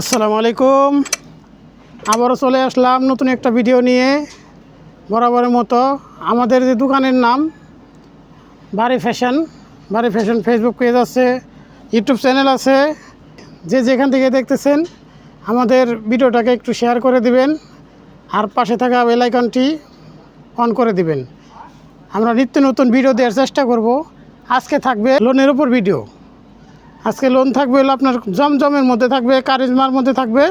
আসসালামু আলাইকুম। আবারও চলে আসলাম নতুন একটা ভিডিও নিয়ে। বরাবরের মতো আমাদের যে দোকানের নাম, বাড়ি ফ্যাশন বাড়ি ফ্যাশন ফেসবুক পেজ আছে ইউটিউব চ্যানেল আছে। যে যেখান থেকে দেখতেছেন, আমাদের ভিডিওটাকে একটু শেয়ার করে দিবেন, আর পাশে থাকা বেল আইকনটি অন করে দিবেন। আমরা নিত্য নতুন ভিডিও দেওয়ার চেষ্টা করব। আজকে থাকবে লোনের উপর ভিডিও আজকে লোন থাকবে হলো আপনার জমজমের মধ্যে থাকবে, কারিজমার মধ্যে থাকবে,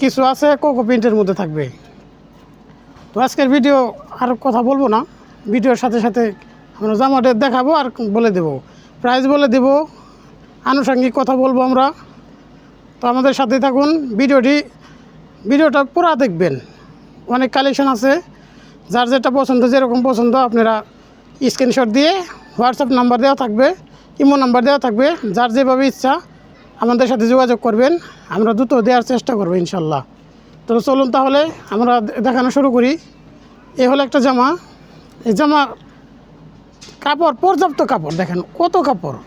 কিছু আছে কোকো প্রিন্টের মধ্যে থাকবে। তো আজকের ভিডিও আর কথা বলব না ভিডিওর সাথে সাথে আমরা জামাটা দেখাবো আর বলে দেব। প্রাইস বলে দেব, আনুষঙ্গিক কথা বলব আমরা। তো আমাদের সাথে থাকুন, ভিডিওটি, ভিডিওটা পুরা দেখবেন। অনেক কালেকশন আছে, যার যেটা পছন্দ, যেরকম পছন্দ, আপনারা স্ক্রিনশট দিয়ে হোয়াটসঅ্যাপ নাম্বার দেওয়া থাকবে। ইমো নাম্বার দেওয়া থাকবে। যার যেভাবে ইচ্ছা আমাদের সাথে যোগাযোগ করবেন। আমরা দ্রুত দেওয়ার চেষ্টা করব ইনশাল্লাহ। তো চলুন তাহলে আমরা দেখানো শুরু করি। এ হলো একটা জামা। এই জামা কাপড়, পর্যাপ্ত কাপড়, দেখেন কত কাপড়।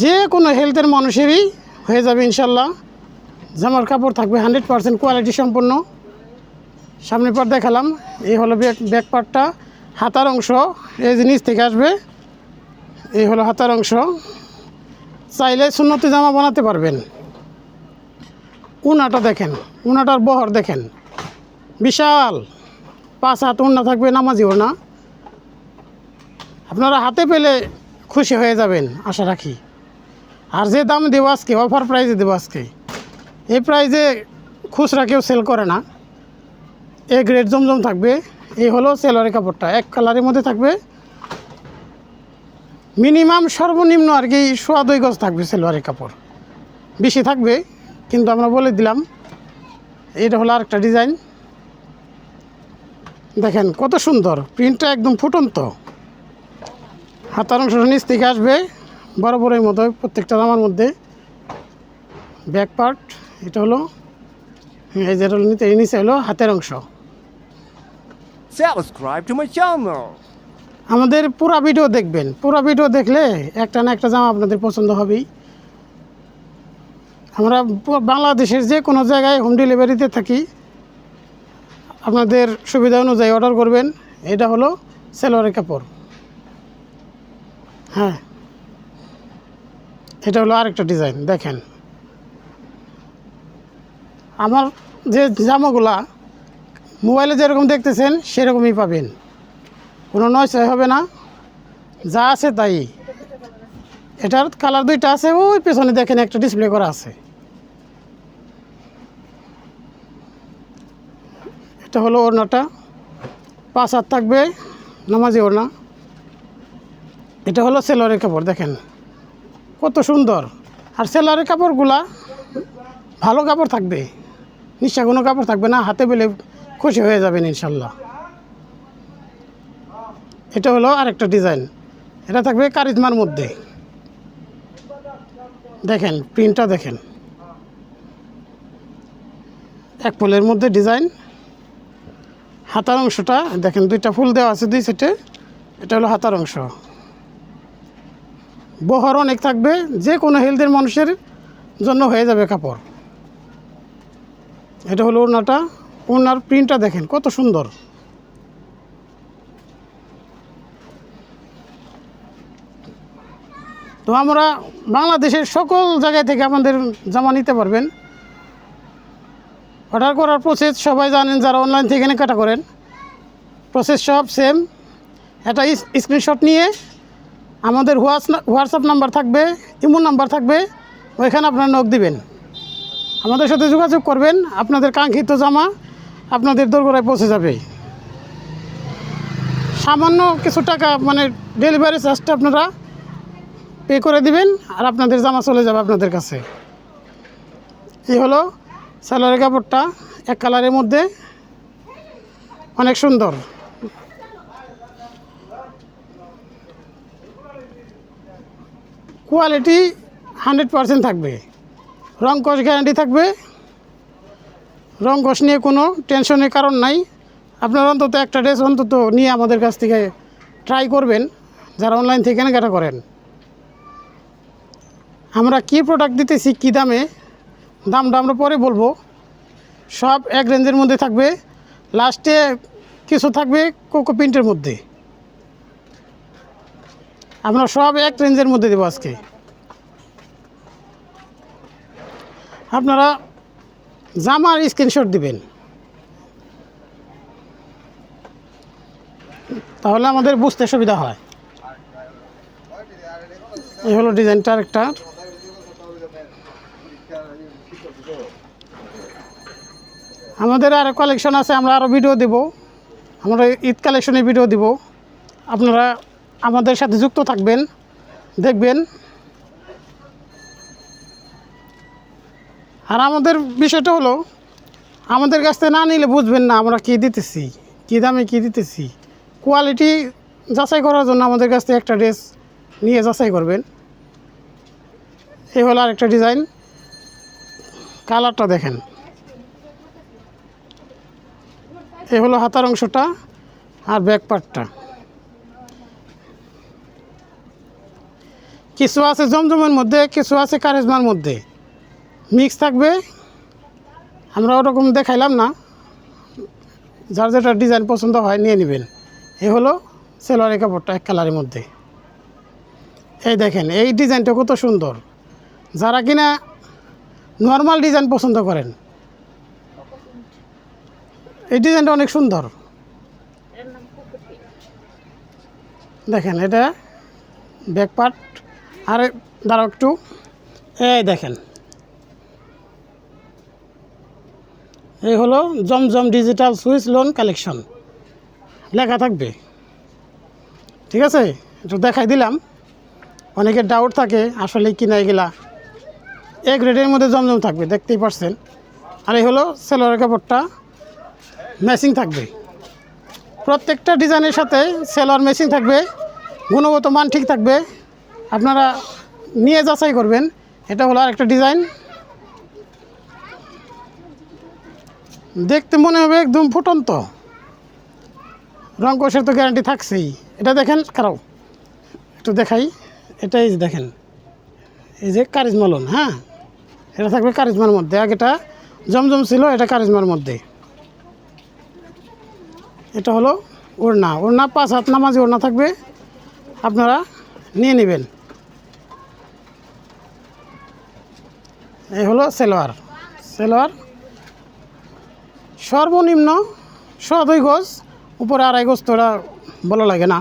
যে কোনো হেলথের মানুষেরই হয়ে যাবে ইনশাল্লাহ। জামার কাপড় থাকবে হান্ড্রেড পার্সেন্ট কোয়ালিটি সম্পন্ন। সামনে পাট দেখালাম। এই হলো ব্যাক ব্যাক পার্টটা হাতার অংশ, এই জিনিস থেকে আসবে। এই হলো হাতার অংশ। চাইলে সুন্নতি জামা বানাতে পারবেন। উনাটা দেখেন, উনাটার বহর দেখেন। বিশাল। পাঁচ হাত উন্না থাকবে, নামাজি ওনা আপনারা হাতে পেলে খুশি হয়ে যাবেন, আশা রাখি। আর যে দাম দেবো আজকে, অফার প্রাইজে দেবো আজকে, এই প্রাইজে খুচরা কেউ সেল করে না। এ গ্রেড জমজম থাকবে, এই হলো সেলোয়ারের কাপড়টা। এক কালারের মধ্যে থাকবে মিনিমাম সর্বনিম্ন আর কি সোয়া দুই গজ থাকবে সেলোয়ারের কাপড়। বেশি থাকবে, কিন্তু আমরা বলে দিলাম, এটা হলো আরেকটা ডিজাইন। দেখেন কত সুন্দর, প্রিন্টটা একদম ফুটন্ত। হাতার অংশ নিচ থেকে আসবে বড় বড়ের মতো প্রত্যেকটা জামার মধ্যে। ব্যাক পার্ট, এটা হলো, এই যেটা নিচে হলো হাতের অংশ। Subscribe to my channel. আমাদের পুরা ভিডিও দেখবেন। পুরা ভিডিও দেখলে একটা না একটা জামা আপনাদের পছন্দ হবেই। আমরা বাংলাদেশের যে কোনো জায়গায় হোম ডেলিভারিতে থাকি। আপনাদের সুবিধা অনুযায়ী অর্ডার করবেন। এটা হলো সেলোয়ারের কাপড়। হ্যাঁ। এটা হলো আরেকটা ডিজাইন দেখেন। আমার যে জামাগুলা মোবাইলে যেরকম দেখতেছেন, সেরকমই পাবেন। কোনো নয়সয় হবে না। যা আছে তাই। এটার কালার দুইটা আছে, ওই পেছনে দেখেন একটা ডিসপ্লে করা আছে। এটা হলো ওড়নাটা। পাঁচ হাত থাকবে, নামাজি ওড়না। এটা হলো সেলোয়ারের কাপড়, দেখেন। কত সুন্দর। আর সেলোয়ারের কাপড়গুলা ভালো কাপড় থাকবে। নিশ্চয় কোনো কাপড় থাকবে না, হাতে পেলে খুশি হয়ে যাবেন ইনশাল্লাহ। এটা হলো আরেকটা ডিজাইন। এটা থাকবে কারিজমার মধ্যে। দেখেন, প্রিন্টটা দেখেন। এক ফুলের মধ্যে ডিজাইন। হাতার অংশটা, দেখেন, দুইটা ফুল দেওয়া আছে দুই সেটে এটা হলো হাতার অংশ। বহর অনেক থাকবে, যে কোনো হেলথের মানুষের জন্য হয়ে যাবে কাপড়। এটা হলো ওড়নাটা। ওড়নার প্রিন্টটা দেখেন, কত সুন্দর। তো আমরা বাংলাদেশের সকল জায়গায় থেকে আমাদের জামা নিতে পারবেন। অর্ডার করার প্রসেস সবাই জানেন যারা অনলাইন থেকে কেনাকাটা করেন। প্রসেস সব সেম একটা স্ক্রিনশট নিয়ে আমাদের হোয়াটস- হোয়াটসঅ্যাপ নাম্বার থাকবে, ইমো নাম্বার থাকবে, ওইখানে আপনারা নখ দিবেন। আমাদের সাথে যোগাযোগ করবেন, আপনাদের কাঙ্ক্ষিত জামা আপনাদের দোরগোড়ায় পৌঁছে যাবে। সামান্য কিছু টাকা মানে ডেলিভারি চার্জটা আপনারা পে করে দিবেন আর আপনাদের জামা চলে যাবে আপনাদের কাছে। এই হলো সালোয়ারের কাপড়টা, এক কালারের মধ্যে। অনেক সুন্দর। কোয়ালিটি হান্ড্রেড পারসেন্ট থাকবে। রং কষ গ্যারান্টি থাকবে। রং কষ নিয়ে কোনো টেনশনের কারণ নাই। আপনারা অন্তত একটা ড্রেস অন্তত নিয়ে আমাদের কাছ থেকে ট্রাই করবেন। যারা অনলাইন থেকে কেনাকাটা করেন। আমরা কী প্রোডাক্ট দিতেছি, কী দামে, দামটা আমরা পরে বলব। সব এক রেঞ্জের মধ্যে থাকবে। লাস্টে কিছু থাকবে কোকো প্রিন্টের মধ্যে। আমরা সব এক রেঞ্জের মধ্যে দেবো আজকে। আপনারা জামার স্ক্রিনশট দিবেন। তাহলে আমাদের বুঝতে সুবিধা হয়। এই হলো ডিজাইনটার একটা আমাদের আরও কালেকশন আছে, আমরা আরও ভিডিও দেব। আমরা ঈদ কালেকশনের ভিডিও দিব। আপনারা আমাদের সাথে যুক্ত থাকবেন, দেখবেন। আর আমাদের বিষয়টা হলো, আমাদের কাছ থেকে না নিলে বুঝবেন না আমরা কী দিতেছি, কী দামে কী দিতেছি। কোয়ালিটি যাচাই করার জন্য আমাদের কাছ থেকে একটা ড্রেস নিয়ে যাচাই করবেন। এই হলো আরেকটা ডিজাইন কালারটা দেখেন। এই হলো হাতার অংশটা আর ব্যাক পার্টটা কিছু আছে জমজমের মধ্যে, কিছু আছে কারেজমার মধ্যে। মিক্স থাকবে। আমরা ওরকম দেখাইলাম না। যার যেটা ডিজাইন পছন্দ হয় নিয়ে নেবেন। এ হলো সেলোয়ারের কাপড়টা এক কালারের মধ্যে। এই দেখেন, এই ডিজাইনটা কত সুন্দর। যারা কিনা নর্মাল ডিজাইন পছন্দ করেন এই ডিজাইনটা অনেক সুন্দর। দেখেন এটা ব্যাক পার্ট আর দাঁড়াও একটু। এই দেখেন। এই হলো Zamzam digital switch loan collection লেখা থাকবে। ঠিক আছে? একটু দেখাই দিলাম। অনেকের ডাউট থাকে আসলে কিনা এগুলা। এক রেটের মধ্যে জমজম থাকবে দেখতেই পারছেন। আর এই হলো সেলোয়ার কাপড়টা। ম্যাচিং থাকবে। প্রত্যেকটা ডিজাইনের সাথে সেলোয়ার ম্যাচিং থাকবে, গুণগত মান ঠিক থাকবে। আপনারা নিয়ে যাচাই করবেন, এটা হলো আরেকটা ডিজাইন। দেখতে মনে হবে একদম ফুটন্ত। রং কোষের তো গ্যারান্টি থাকছেই। এটা দেখেন কারাও একটু দেখাই, এটাই দেখেন, এই যে কারিজমা লোন হ্যাঁ? এটা থাকবে কারিজমার মধ্যে। আগেটা জমজম ছিল, এটা কারিজমার মধ্যে। এটা হলো ওড়না। ওড়না পাঁচ হাত নামাজি ওড়না থাকবে। আপনারা নিয়ে নেবেন। এই হলো সেলোয়ার। সেলোয়ার সর্বনিম্ন শ দুই গজ, উপরে আড়াই গজ তো ওরা ভালো লাগে না।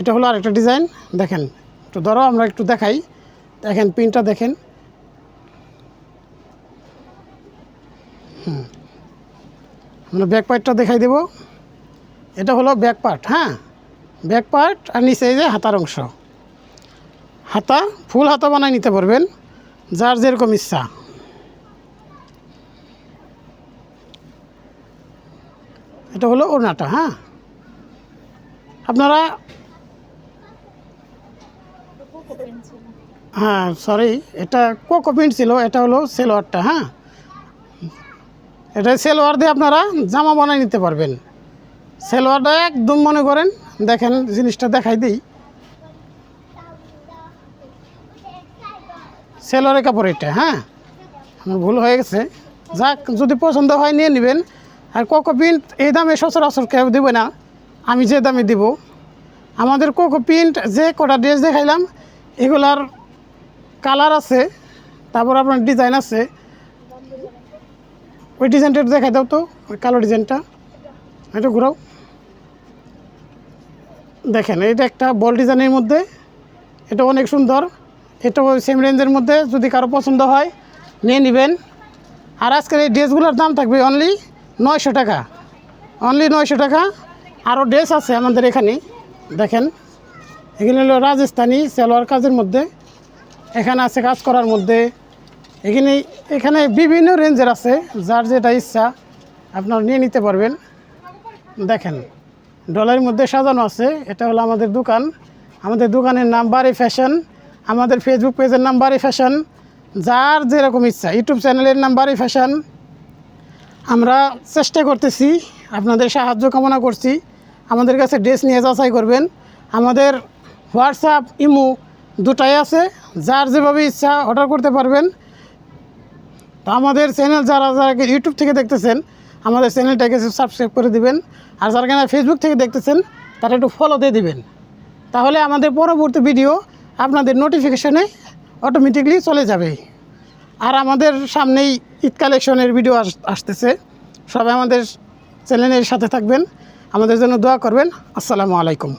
এটা হলো আরেকটা ডিজাইন। দেখেন, একটু ধরো, আমরা একটু দেখাই। দেখেন, পিনটা দেখেন। আমরা ব্যাক পার্টটা দেখাই দেব। এটা হলো ব্যাক পার্ট হ্যাঁ? ব্যাক পার্ট আর নিচে যে হাতার অংশ। হাতা, ফুল হাতা বানাই নিতে পারবেন, যার যেরকম ইচ্ছা। এটা হলো ওড়নাটা হ্যাঁ? আপনারা হ্যাঁ সরি এটা কোকো প্রিন্ট ছিল, এটা হলো সেলোয়ারটা হ্যাঁ? এটা সেলোয়ার দিয়ে আপনারা জামা বানিয়ে নিতে পারবেন। সেলোয়ারটা একদম মনে করেন, দেখেন জিনিসটা দেখাই দিই। সেলোয়ারের কাপড় এটা হ্যাঁ? আমার ভুল হয়ে গেছে। যাক, যদি পছন্দ হয় নিয়ে নেবেন। আর কোকো প্রিন্ট এই দামে সচরাচর কেউ দেবে না। আমি যে দামে দিব। আমাদের কোকো প্রিন্ট যে কটা ড্রেস দেখাইলাম, এগুলার কালার আছে, তারপর আপনার ডিজাইন আছে। ওই ডিজাইনটা একটু দেখাই দাও তো, ওই কালো ডিজাইনটা। এটা ঘুরাও। দেখেন, এটা একটা বল ডিজাইনের মধ্যে, এটা অনেক সুন্দর। এটা ওই সেম রেঞ্জের মধ্যে, যদি কারও পছন্দ হয়, নিয়ে নেবেন। আর আজকের এই ড্রেসগুলোর দাম থাকবে অনলি নয়শো টাকা। অনলি নয়শো টাকা। আরও ড্রেস আছে আমাদের এখানে। দেখেন, এগুলো হলো রাজস্থানি সালোয়ার কাজের মধ্যে। এখানে আছে কাজ করার মধ্যে। এখানে এখানে বিভিন্ন রেঞ্জের আছে, যার যেটা ইচ্ছা আপনারা নিয়ে নিতে পারবেন। দেখেন, ডলারের মধ্যে সাজানো আছে, এটা হলো আমাদের দোকান। আমাদের দোকানের নাম বাড়ি ফ্যাশন, আমাদের ফেসবুক পেজের নাম বাড়ি ফ্যাশন, যার যেরকম ইচ্ছা। ইউটিউব চ্যানেলের নাম বাড়ি ফ্যাশন। আমরা চেষ্টা করতেছি, আপনাদের সাহায্য কামনা করছি। আমাদের কাছে ড্রেস নিয়ে যাচাই করবেন। আমাদের হোয়াটসঅ্যাপ ইমো দুটাই আছে, যার যেভাবে ইচ্ছা অর্ডার করতে পারবেন। তো আমাদের চ্যানেল যারা যারা ইউটিউব থেকে দেখতেছেন, আমাদের চ্যানেলটাকে সাবস্ক্রাইব করে দিবেন। আর যারা কিনা ফেসবুক থেকে দেখতেছেন, তারা একটু ফলো দিয়ে দিবেন। তাহলে আমাদের পরবর্তী ভিডিও আপনাদের নোটিফিকেশনে অটোমেটিকলি চলে যাবে। আর আমাদের সামনেই ঈদ কালেকশনের ভিডিও আস- আসতেছে। সবাই আমাদের চ্যানেলের সাথে থাকবেন। আমাদের জন্য দোয়া করবেন। আসসালামু আলাইকুম।